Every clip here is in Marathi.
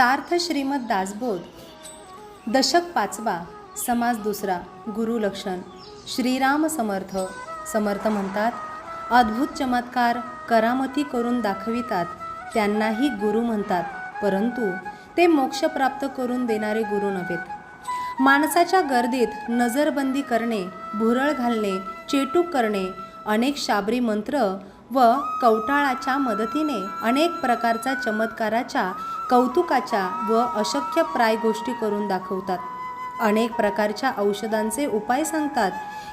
सार्थ श्रीमद दासबोध. दशक पाचवा समाज दुसरा गुरुलक्षण श्रीराम समर्थ. समर्थ म्हणतात अद्भुत चमत्कार करामती करून दाखवितात त्यांनाही गुरु म्हणतात परंतु ते मोक्ष प्राप्त करून देणारे गुरु नव्हेत. माणसाच्या गर्दीत नजरबंदी करणे भुरळ घालणे चेटूक करणे अनेक शाबरी मंत्र व कवटाळाच्या मदतीने अनेक प्रकारचा चमत्काराच्या कौतुकाच्या व अशक्य प्राय गोष्टी करून दाखवतात. अनेक प्रकारच्या औषधांचे उपाय सांगतात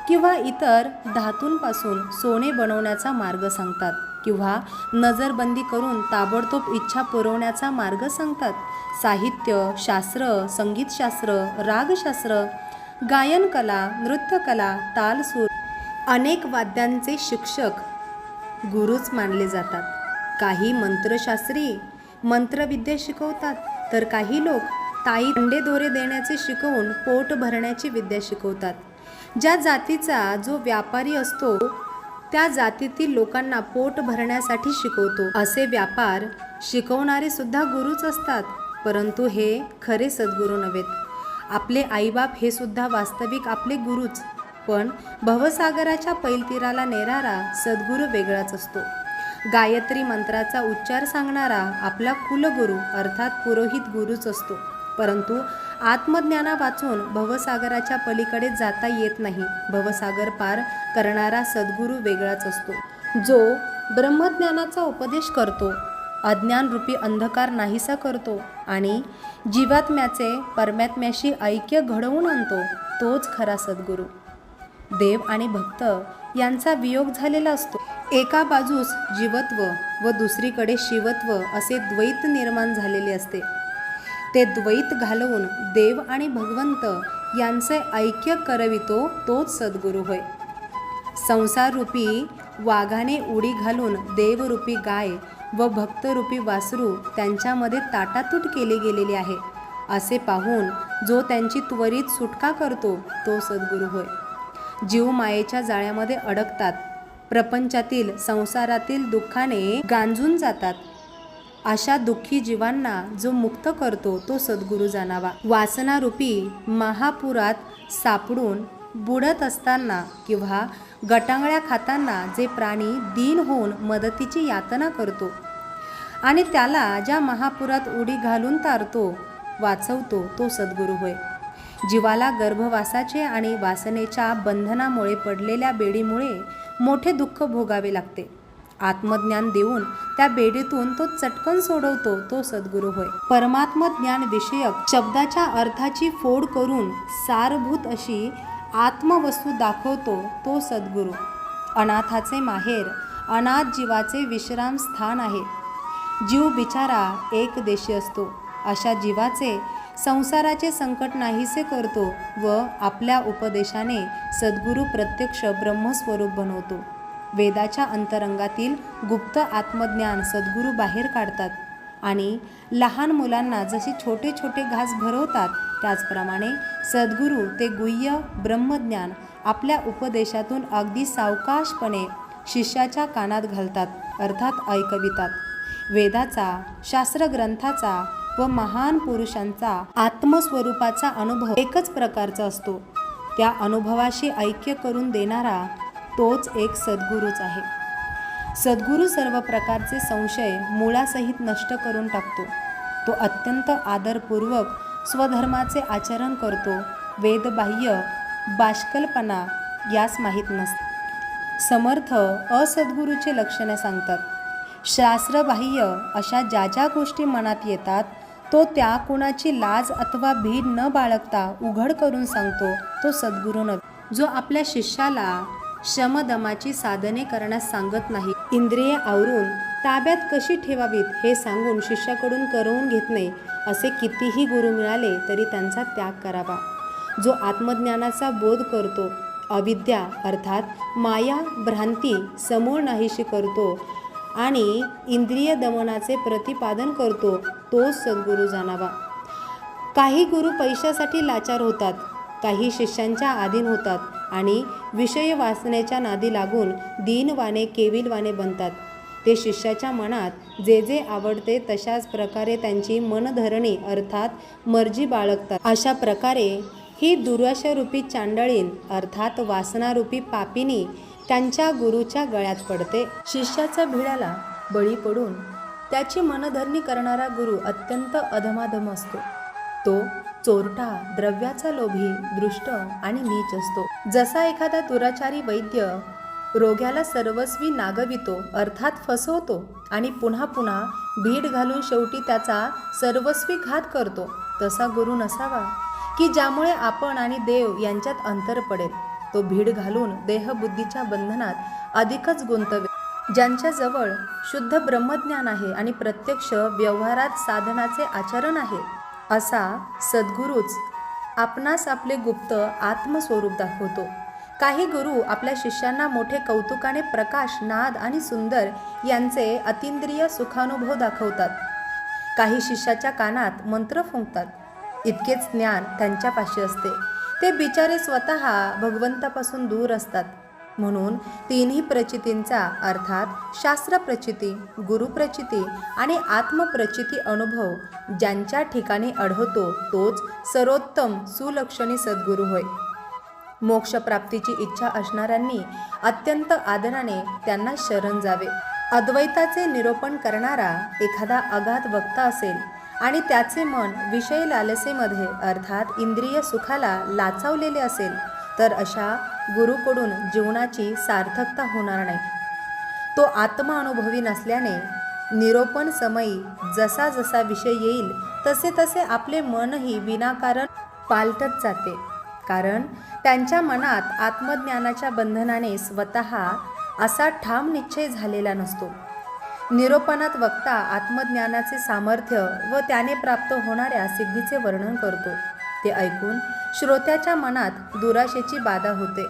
किंवा इतर धातूंपासून सोने बनवण्याचा मार्ग सांगतात किंवा नजरबंदी करून ताबडतोब इच्छा पुरवण्याचा मार्ग सांगतात. साहित्य शास्त्र संगीतशास्त्र रागशास्त्र गायनकला नृत्यकला तालसूर अनेक वाद्यांचे शिक्षक गुरुच मानले जातात. काही मंत्रशास्त्री मंत्रविद्या शिकवतात तर काही लोक ताई अंडे दोरे देण्याचे शिकवून पोट भरण्याची विद्या शिकवतात. ज्या जातीचा जो व्यापारी असतो त्या जातीतील लोकांना पोट भरण्यासाठी शिकवतो. असे व्यापार शिकवणारे सुद्धा गुरुच असतात परंतु हे खरे सद्गुरू नव्हेत. आपले आईबाप हे सुद्धा वास्तविक आपले गुरुच. पण भवसागराच्या पैलतीराला नेणारा सद्गुरू वेगळाच असतो. गायत्री मंत्राचा उच्चार सांगणारा आपला कुलगुरू अर्थात पुरोहित गुरुच असतो. परंतु आत्मज्ञाना वाचून भवसागराच्या पलीकडे जाता येत नाही. भवसागर पार करणारा सद्गुरू वेगळाच असतो. जो ब्रह्मज्ञानाचा उपदेश करतो अज्ञानरूपी अंधकार नाहीसा करतो आणि जीवात्म्याचे परमात्म्याशी ऐक्य घडवून आणतो तोच खरा सद्गुरू. देव आणि भक्त यांचा वियोग झालेला असतो. एका बाजूस जीवत्व व दुसरीकडे शिवत्व असे द्वैत निर्माण झालेले असते. ते द्वैत घालवून देव आणि भगवंत यांचे ऐक्य करवितो तोच सद्गुरू होय. संसाररूपी वाघाने उडी घालून देवरूपी गाय व भक्तरूपी वासरू त्यांच्यामध्ये ताटातूट केले गेलेले आहे. असे पाहून जो त्यांची त्वरित सुटका करतो तो सद्गुरू होय. जीव मायेच्या जाळ्यामध्ये अडकतात. प्रपंचातील संसारातील दुःखाने गांजून जातात. अशा दुःखी जीवांना जो मुक्त करतो तो सद्गुरू जाणावा. वासनारूपी महापुरात सापडून बुडत असताना किंवा गटांगळ्या खाताना जे प्राणी दीन होऊन मदतीची यातना करतो आणि त्याला ज्या महापुरात उडी घालून तारतो वाचवतो तो सद्गुरू होय. जीवाला गर्भवासाचे आणि वासनेच्या बंधनामुळे पडलेल्या बेडीमुळे मोठे दुःख भोगावे लागते. आत्मज्ञान देऊन त्या बेडीतून तो चटकन सोडवतो तो सद्गुरू होय. परमात्म ज्ञान विषयक शब्दाच्या अर्थाची फोड करून सारभूत अशी आत्मवस्तू दाखवतो तो सद्गुरू. अनाथाचे माहेर अनाथ जीवाचे विश्राम स्थान आहे. जीव बिचारा एक देशी असतो. अशा जीवाचे संसाराचे संकट नाहीसे करतो व आपल्या उपदेशाने सद्गुरू प्रत्यक्ष ब्रह्मस्वरूप बनवतो. वेदाच्या अंतरंगातील गुप्त आत्मज्ञान सद्गुरू बाहेर काढतात आणि लहान मुलांना जसे छोटे छोटे घास भरवतात त्याचप्रमाणे सद्गुरू ते गुह्य ब्रह्मज्ञान आपल्या उपदेशातून अगदी सावकाशपणे शिष्याच्या कानात घालतात अर्थात ऐकवितात. वेदाचा शास्त्रग्रंथाचा व महान पुरुषांचा आत्मस्वरूपाचा अनुभव एकच प्रकारचा असतो. त्या अनुभवाशी ऐक्य करून देणारा तोच एक सद्गुरूच आहे. सद्गुरू सर्व प्रकारचे संशय मुळासहित नष्ट करून टाकतो. तो अत्यंत आदरपूर्वक स्वधर्माचे आचरण करतो. वेदबाह्य बाष्कल्पना यास माहीत नसते. समर्थ असद्गुरूचे लक्षणे सांगतात. शास्त्रबाह्य अशा ज्या ज्या गोष्टी मनात येतात तो त्या कुणाची लाज अथवा भीड न बाळगता उघड करून सांगतो तो सद्गुरू नव्हे. जो आपल्या शिष्याला शमदमाची साधने करण्यास सांगत नाही. इंद्रिये आवरून ताब्यात कशी ठेवावीत हे सांगून शिष्याकडून करवून घेत नाही असे कितीही गुरु मिळाले तरी त्यांचा त्याग करावा. जो आत्मज्ञानाचा बोध करतो अविद्या अर्थात माया भ्रांती समूळ नाहीशी करतो आणि इंद्रिय दमनाचे प्रतिपादन करतो तोच सद्गुरू जाणावा. काही गुरु पैशासाठी लाचार होतात काही शिष्यांच्या आधीन होतात आणि विषय वासनेच्या नादी लागून दीनवाने केविलवाने बनतात. ते शिष्याच्या मनात जे जे आवडते तशाच प्रकारे त्यांची मनधरणी अर्थात मर्जी बाळगतात. अशा प्रकारे ही दुराशारूपी चांडळीन अर्थात वासनारूपी पापिनी त्यांच्या गुरुच्या गळ्यात पडते. शिष्याच्या भिडाला बळी पडून त्याची मनधरणी करणारा गुरु अत्यंत अधमाधम असतो. तो चोरटा द्रव्याचा लोभी दृष्ट आणि नीच असतो. जसा एखादा दुराचारी वैद्य रोग्याला सर्वस्वी नागवितो अर्थात फसवतो आणि पुन्हा पुन्हा भीड घालून शेवटी त्याचा सर्वस्वी घात करतो तसा गुरु नसावा की ज्यामुळे आपण आणि देव यांच्यात अंतर पडेल. तो भीड घालून देहबुद्धीच्या बंधनात अधिकच गुंतवे. ज्यांच्याजवळ शुद्ध ब्रह्मज्ञान आहे आणि प्रत्यक्ष व्यवहारात साधनाचे आचरण आहे असा सद्गुरूच आपणास आपले गुप्त आत्मस्वरूप दाखवतो. काही गुरु आपल्या शिष्यांना मोठे कौतुकाने प्रकाश नाद आणि सुंदर यांचे अतिंद्रिय सुखानुभव दाखवतात. काही शिष्याच्या कानात मंत्र फुंकतात. इतकेच ज्ञान त्यांच्यापाशी असते. ते बिचारे स्वतः भगवंतापासून दूर असतात. म्हणून तिन्ही प्रचितींचा अर्थात शास्त्रप्रचिती गुरुप्रचिती आणि आत्मप्रचिती अनुभव ज्यांच्या ठिकाणी आढळतो तोच सर्वोत्तम सुलक्षणी सद्गुरू होय. मोक्षप्राप्तीची इच्छा असणाऱ्यांनी अत्यंत आदराने त्यांना शरण जावे. अद्वैताचे निरूपण करणारा एखादा अगाध वक्ता असेल आणि त्याचे मन विषय लालसेमध्ये अर्थात इंद्रिय सुखाला लाचावलेले असेल तर अशा गुरुकडून जीवनाची सार्थकता होणार नाही. तो आत्मानुभवी नसल्याने निरोपण समयी जसा जसा विषय येईल तसे तसे आपले मनही विनाकारण पालटत जाते. कारण त्यांच्या मनात आत्मज्ञानाच्या बंधनाने स्वतः असा ठाम निश्चय झालेला नसतो. निरोपणात वक्ता आत्मज्ञानाचे सामर्थ्य व त्याने प्राप्त होणाऱ्या सिद्धीचे वर्णन करतो. ते ऐकून श्रोत्याच्या मनात दुराशेची बाधा होते.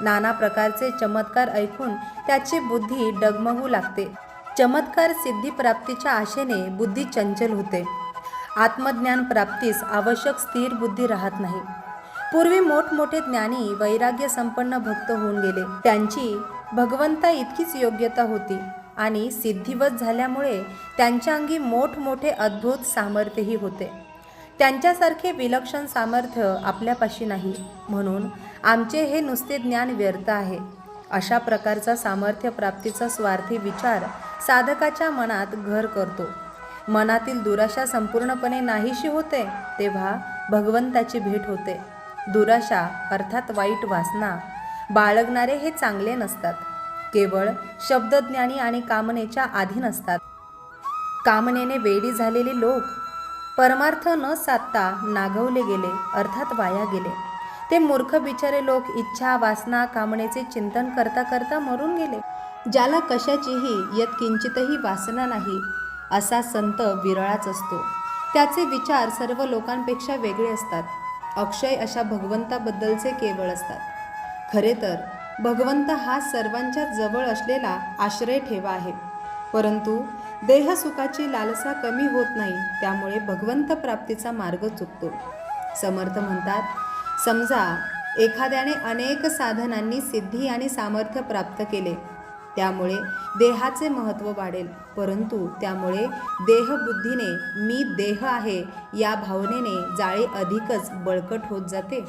नाना प्रकारचे चमत्कार ऐकून त्याची बुद्धी डगमगू लागते. चमत्कार सिद्धीप्राप्तीच्या आशेने बुद्धी चंचल होते. आत्मज्ञान प्राप्तीस आवश्यक स्थिर बुद्धी राहत नाही. पूर्वी मोठमोठे ज्ञानी वैराग्य संपन्न भक्त होऊन गेले. त्यांची भगवंता इतकीच योग्यता होती. आणि सिद्धिवत झाल्यामुळे त्यांच्या अंगी मोठमोठे अद्भुत सामर्थ्यही होते. त्यांच्यासारखे विलक्षण सामर्थ्य आपल्यापाशी नाही म्हणून आमचे हे नुसते ज्ञान व्यर्थ आहे. अशा प्रकारचा सामर्थ्य प्राप्तीचा स्वार्थी विचार साधकाच्या मनात घर करतो. मनातील दुराशा संपूर्णपणे नाहीशी होते तेव्हा भगवंताची भेट होते. दुराशा अर्थात वाईट वासना बाळगणारे हे चांगले नसतात. केवळ शब्दज्ञानी आणि कामनेच्या अधीन असतात. कामनेने वेडी झालेले लोक परमार्थ न साधता नागवले गेले अर्थात वाया गेले. ते मूर्ख बिचारे लोक इच्छा वासना कामनेचे चिंतन करता करता मरून गेले. ज्याला कशाचीही यत किंचितही वासना नाही असा संत विरळाच असतो. त्याचे विचार सर्व लोकांपेक्षा वेगळे असतात. अक्षय अशा भगवंताबद्दलचे केवळ असतात. खरे तर भगवंत हा सर्वांच्या जवळ असलेला आश्रय ठेवा आहे. परंतु देहसुखाची लालसा कमी होत नाही त्यामुळे भगवंत प्राप्तीचा मार्ग चुकतो. समर्थ म्हणतात समजा एखाद्याने अनेक साधनांनी सिद्धी आणि सामर्थ्य प्राप्त केले त्यामुळे देहाचे महत्त्व वाढेल. परंतु त्यामुळे देहबुद्धीने मी देह आहे या भावनेने जाळे अधिकच बळकट होत जाते.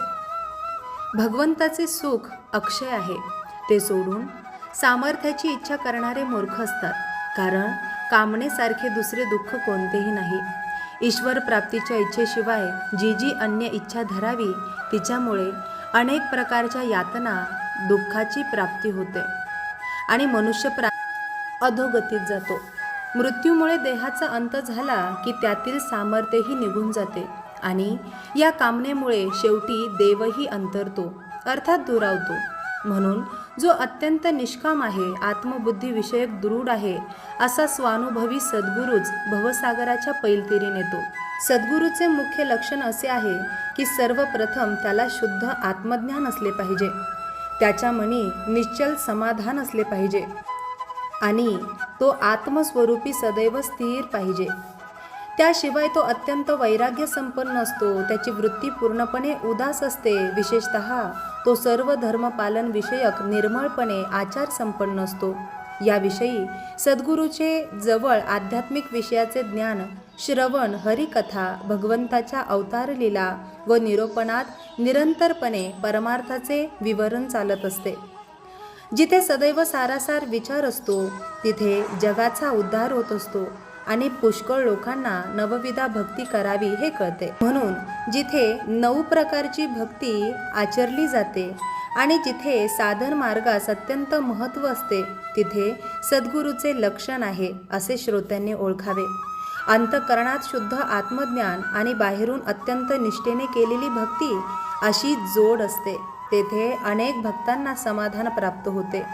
भगवंताचे सुख अक्षय आहे. ते सोडून सामर्थ्याची इच्छा करणारे मूर्ख असतात. कारण कामनेसारखे दुसरे दुःख कोणतेही नाही. ईश्वर प्राप्तीच्या इच्छेशिवाय जी जी अन्य इच्छा धरावी तिच्यामुळे अनेक प्रकारच्या यातना दुःखाची प्राप्ती होते. आणि मनुष्य प्रा अधोगतीत जातो. मृत्यूमुळे देहाचा अंत झाला की त्यातील सामर्थ्यही निघून जाते. आणि या कामनेमुळे शेवटी देवही अंतरतो अर्थात दुरावतो. म्हणून जो अत्यंत निष्काम आहे आत्मबुद्धीविषयक दृढ आहे असा स्वानुभवी सद्गुरूच भवसागराच्या पैलतीरी नेतो. सद्गुरूचे मुख्य लक्षण असे आहे की सर्वप्रथम त्याला शुद्ध आत्मज्ञान असले पाहिजे. त्याच्या मनी निश्चल समाधान असले पाहिजे. आणि तो आत्मस्वरूपी सदैव स्थिर पाहिजे. त्याशिवाय तो अत्यंत वैराग्य संपन्न असतो. त्याची वृत्ती पूर्णपणे उदास असते. विशेषत तो सर्व धर्मपालन विषयक निर्मळपणे आचार संपन्न असतो. याविषयी सद्गुरूचे जवळ आध्यात्मिक विषयाचे ज्ञान श्रवण हरिकथा भगवंताच्या अवतारलीला व निरोपणात निरंतरपणे परमार्थाचे विवरण चालत असते. जिथे सदैव सारासार विचार असतो तिथे जगाचा उद्धार होत असतो. आणि पुष्कळ लोकांना नवविधा भक्ती करावी हे कळते. म्हणून जिथे नऊ प्रकारची भक्ती आचरली जाते आणि जिथे साधन मार्गास अत्यंत महत्त्व असते तिथे सद्गुरूचे लक्षण आहे असे श्रोत्यांनी ओळखावे. अंतकरणात शुद्ध आत्मज्ञान आणि बाहेरून अत्यंत निष्ठेने केलेली भक्ती अशी जोड असते. तेथे अनेक भक्तांना समाधान प्राप्त होते.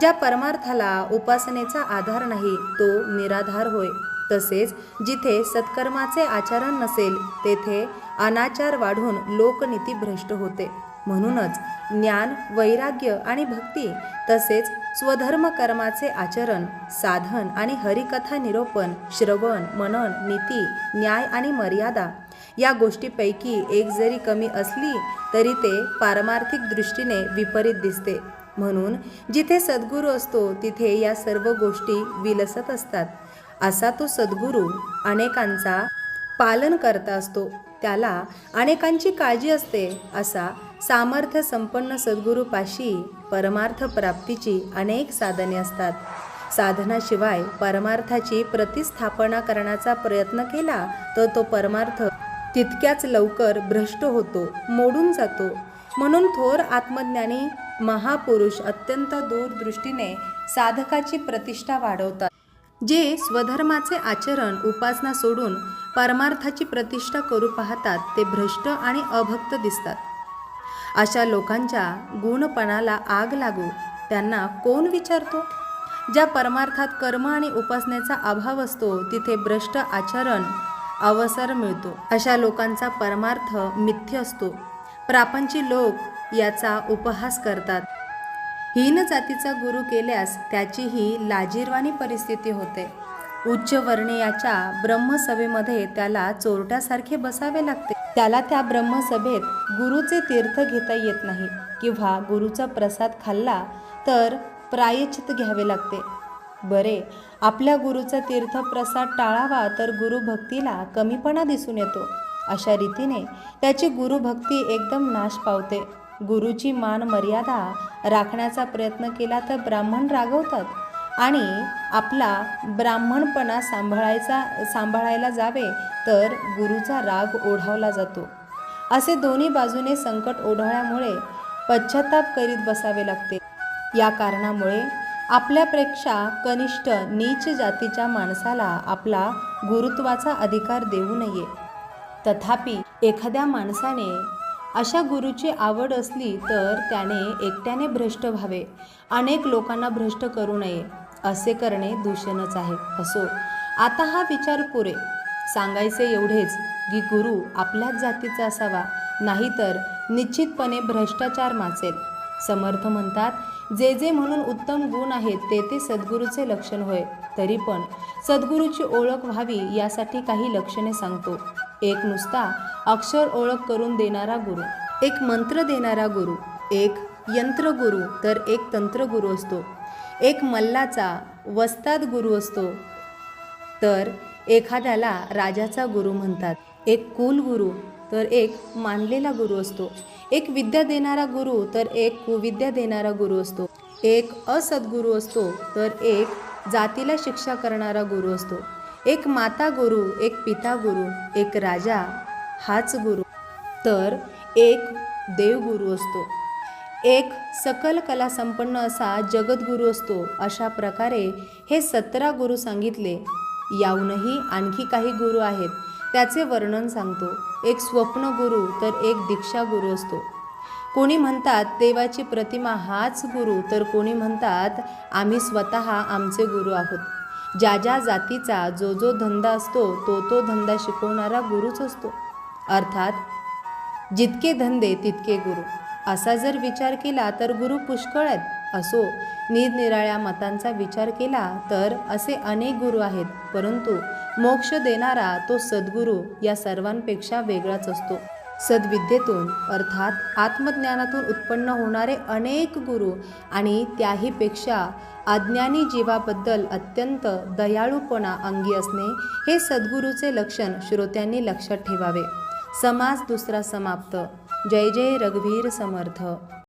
ज्या परमार्थाला उपासनेचा आधार नाही तो निराधार होय. तसेच जिथे सत्कर्माचे आचरण नसेल तेथे अनाचार वाढून लोकनीती भ्रष्ट होते. म्हणूनच ज्ञान वैराग्य आणि भक्ती तसेच स्वधर्म कर्माचे आचरण साधन आणि हरिकथा निरोपण श्रवण मनन नीती न्याय आणि मर्यादा या गोष्टीपैकी एक जरी कमी असली तरी ते पारमार्थिक दृष्टीने विपरीत दिसते. म्हणून जिथे सद्गुरू असतो तिथे या सर्व गोष्टी विलसत असतात. असा तो सद्गुरू अनेकांचा पालन करता असतो. त्याला अनेकांची काळजी असते असा सामर्थ्य संपन्न सद्गुरूपाशी परमार्थ प्राप्तीची अनेक साधने असतात. साधनाशिवाय परमार्थाची प्रतिस्थापना करण्याचा प्रयत्न केला तर तो परमार्थ तितक्याच लवकर भ्रष्ट होतो मोडून जातो. म्हणून थोर आत्मज्ञानी महापुरुष अत्यंत दूरदृष्टीने साधकाची प्रतिष्ठा वाढवतात जे स्वधर्माचे आचरण उपासना सोडून परमार्थाची प्रतिष्ठा करू पाहतात ते भ्रष्ट आणि अभक्त दिसतात. अशा लोकांच्या गुणपणाला आग लागू त्यांना कोण विचारतो? ज्या परमार्थात कर्म आणि उपासनेचा अभाव असतो तिथे भ्रष्ट आचरण अवसर मिळतो. अशा लोकांचा परमार्थ मिथ्य असतो. प्रापंची लोक याचा उपहास करतात. हीन जातीचा गुरु केल्यास त्याचीही लाजीरवाणी परिस्थिती होते. उच्च वर्णीयाच्या ब्रह्मसभेमध्ये त्याला चोरट्यासारखे बसावे लागते. त्याला त्या ब्रह्मसभेत गुरुचे तीर्थ घेता येत नाही किंवा गुरुचा प्रसाद खाल्ला तर प्रायचित घ्यावे लागते. बरे आपल्या गुरुचा तीर्थप्रसाद टाळावा तर गुरुभक्तीला कमीपणा दिसून येतो. अशा रीतीने त्याची गुरुभक्ती एकदम नाश पावते. गुरुची मान मर्यादा राखण्याचा प्रयत्न केला तर ब्राह्मण रागवतात. आणि आपला ब्राह्मणपणा सांभाळायचा सांभाळायला जावे तर गुरुचा राग ओढावला जातो. असे दोन्ही बाजूने संकट ओढवल्यामुळे पश्चाताप करीत बसावे लागते. या कारणामुळे आपल्यापेक्षा कनिष्ठ नीच जातीच्या माणसाला आपला गुरुत्वाचा अधिकार देऊ नये. तथापि एखाद्या माणसाने अशा गुरुची आवड असली तर त्याने एकट्याने भ्रष्ट व्हावे. अनेक लोकांना भ्रष्ट करू नये असे करणे दूषणच आहे. असो आता हा विचार पुरे. सांगायचे एवढेच की गुरु आपल्याच जातीचा असावा नाहीतर निश्चितपणे भ्रष्टाचार माचेल. समर्थ म्हणतात जे जे म्हणून उत्तम गुण आहेत ते ते सद्गुरूचे लक्षण होय. तरी पण सद्गुरूची ओळख व्हावी यासाठी काही लक्षणे सांगतो. एक नुसता अक्षर ओळख करून देणारा गुरु. एक मंत्र देणारा गुरु एक यंत्रगुरू तर एक तंत्रगुरु असतो. एक मल्लाचा वस्ताद गुरु असतो. तर एखाद्याला राजाचा गुरु म्हणतात. एक कुल गुरु तर एक मानलेला गुरु असतो. एक विद्या देणारा गुरु तर एक कुविद्या देणारा गुरु असतो. एक असद्गुरू असतो तर एक जातीला शिक्षा करणारा गुरु असतो. एक माता गुरु एक पिता गुरु एक राजा हाच गुरु. तर एक देवगुरु असतो. एक सकल कला संपन्न असा जगद्गुरू असतो. अशा प्रकारे हे सतरा गुरु सांगितले. याहूनही आणखी काही गुरु आहेत. त्याचे वर्णन सांगतो. एक स्वप्न गुरु तर एक दीक्षा गुरु असतो. कोणी म्हणतात देवाची प्रतिमा हाच गुरु. तर कोणी म्हणतात आम्ही स्वतः आमचे गुरु आहोत. ज्या ज्या जातीचा जो जो धंदा असतो तो तो धंदा शिकवणारा गुरुच असतो. अर्थात जितके धंदे तितके गुरु. असा जर विचार केला तर गुरु पुष्कळ आहेत. असो निरनिराळ्या मतांचा विचार केला तर असे अनेक गुरु आहेत. परंतु मोक्ष देणारा तो सद्गुरू या सर्वांपेक्षा वेगळाच असतो. सद्विद्येतून अर्थात आत्मज्ञानातून उत्पन्न होणारे अनेक गुरु आणि त्याहीपेक्षा अज्ञानी जीवाबद्दल अत्यंत दयाळूपणा अंगी असणे हे सद्गुरूचे लक्षण श्रोत्यांनी लक्षात ठेवावे. समाज दुसरा समाप्त. जय जय रघुवीर समर्थ.